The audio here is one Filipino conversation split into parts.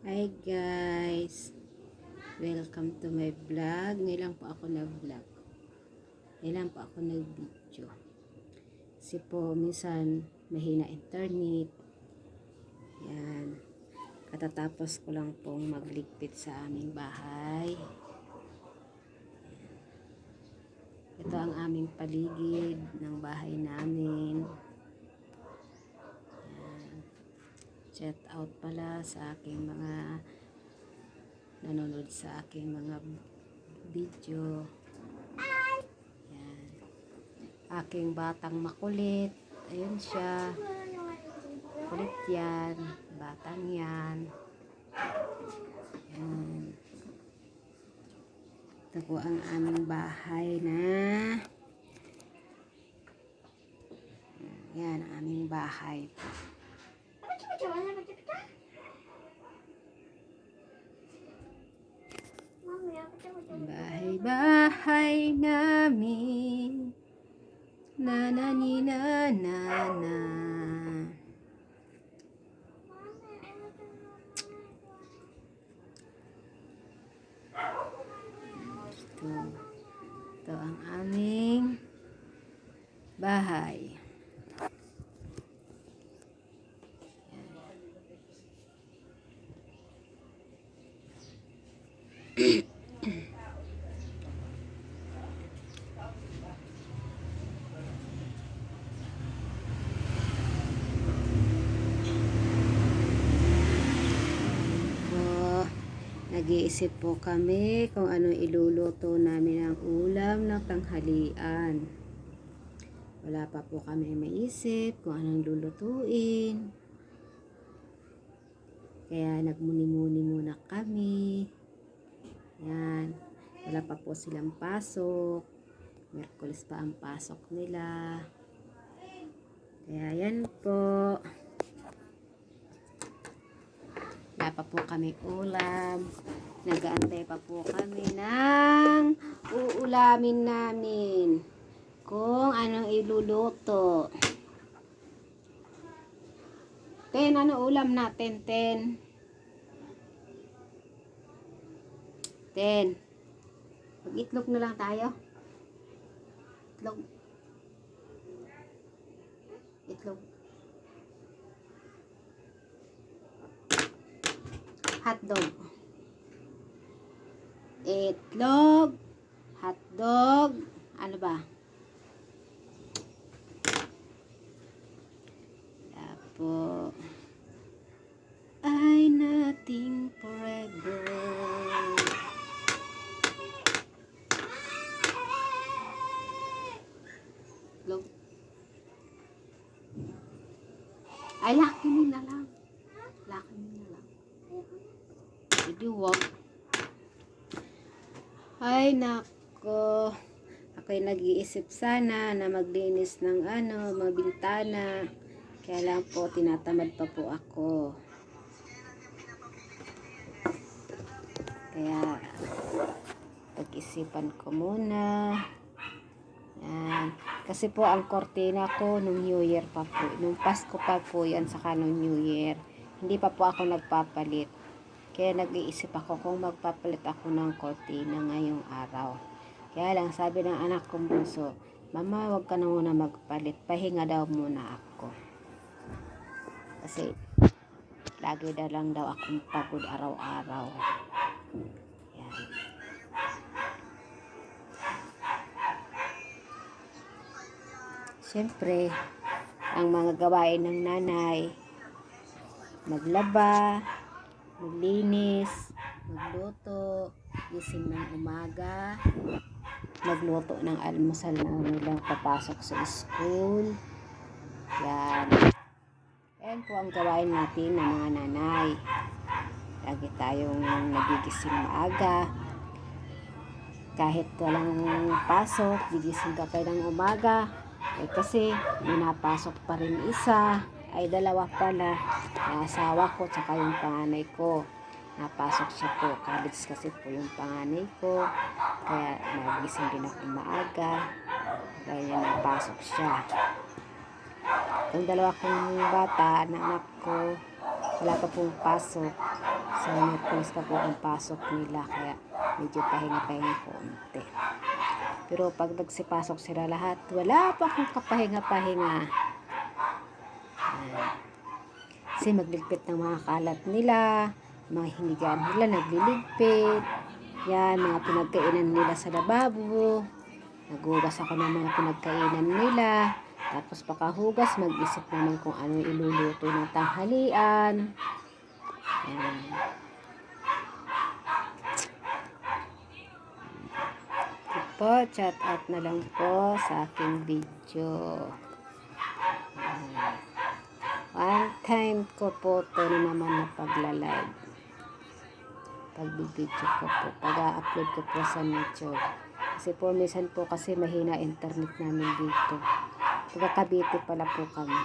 Hi guys! Welcome to my vlog. Ngayon po ako nag-vlog. Ngayon po ako nag-video. Kasi po, minsan mahina internet. Yan. Katatapos ko lang pong magligpit sa aming bahay. Ito ang aming paligid ng bahay namin. Shout out pala sa aking mga nanonood sa aking mga video. Yan. Aking batang makulit. Ayun siya. Kulit yan. Batang yan. Yan. Ito po ang aming bahay na yan aming bahay. Bahay-bahay namin. Na na ni na na na. Ito, ito ang aming bahay po nag-iisip po kami kung ano iluluto namin ang ulam ng tanghalian. Wala pa po kami maisip kung anong lulutuin. Kaya nagmuni-muni muna kami. Yan. Wala pa po silang pasok. Merkulis pa ang pasok nila. Kaya yan po wala pa po kami ulam. Nagaantay pa po kami ng uulamin namin. Kung anong iluluto. Ten ano ulam natin? Ten. Ten. Mag itlog na lang tayo. Itlog. Itlog hotdog. Itlog. Hotdog. Ano ba? Tapo ay nating forever itlog. Ay lakinin na lang lakinin na lang wag ay nako ako'y nag-iisip sana na maglinis ng ano mga bintana kaya lang po tinatamad pa po ako kaya pag-isipan ko muna yan. Kasi po ang kortina ko nung New Year pa po. Nung Pasko pa po yan saka nung New Year. Hindi pa po ako nagpapalit. Kaya nag-iisip ako kung magpapalit ako ng kortina ngayong araw. Kaya lang sabi ng anak kong bunso, Mama, wag ka na muna magpalit. Pahinga daw muna ako. Kasi lagi na lang daw akong pagod araw-araw. Yan. Siyempre, ang mga gawain ng nanay, maglaba, maglinis, magluto, gising ng umaga, magluto ng almusal na nilang papasok sa school. Yan. Yan po ang gawain natin ng mga nanay. Lagi tayong nagigising maaga. Kahit walang pasok, gigising ka pa ng umaga. Eh, kasi minapasok pa rin isa. Ay dalawa pala. Ang asawa ko tsaka yung panganay ko. Napasok siya po. College kasi po yung panganay ko. Kaya nagising din ako maaga. Kaya napasok siya. Yung dalawa kong bata na anak ko, wala pa pong pasok. Sa Merkulis pa po ang pasok nila kaya medyo pahinga-pahinga konti. Pero pag nagsipasok sila lahat, wala pa akong kapahinga-pahinga. Kasi magligpit ng mga kalat nila, mga hinigaan nila nagliligpit. Yan, mga pinagkainan nila sa lababo. Nagugas ako ng mga pinagkainan nila. Tapos pakahugas, mag-isip naman kung ano iluluto ng tanghalian. Ayan. Ito po, chat out na lang po sa aking video. Time ko po ito na naman na pagla-live. Pagbibideo ko po. Pag-upload ko po sa YouTube. Kasi po, minsan po kasi mahina internet namin dito. Taga Cavite pala po kami.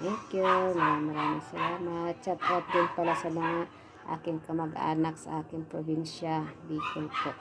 Thank you. Maraming maraming salamat. Chat out din pala sa mga aking kamag-anak sa aking probinsya, Bicol po.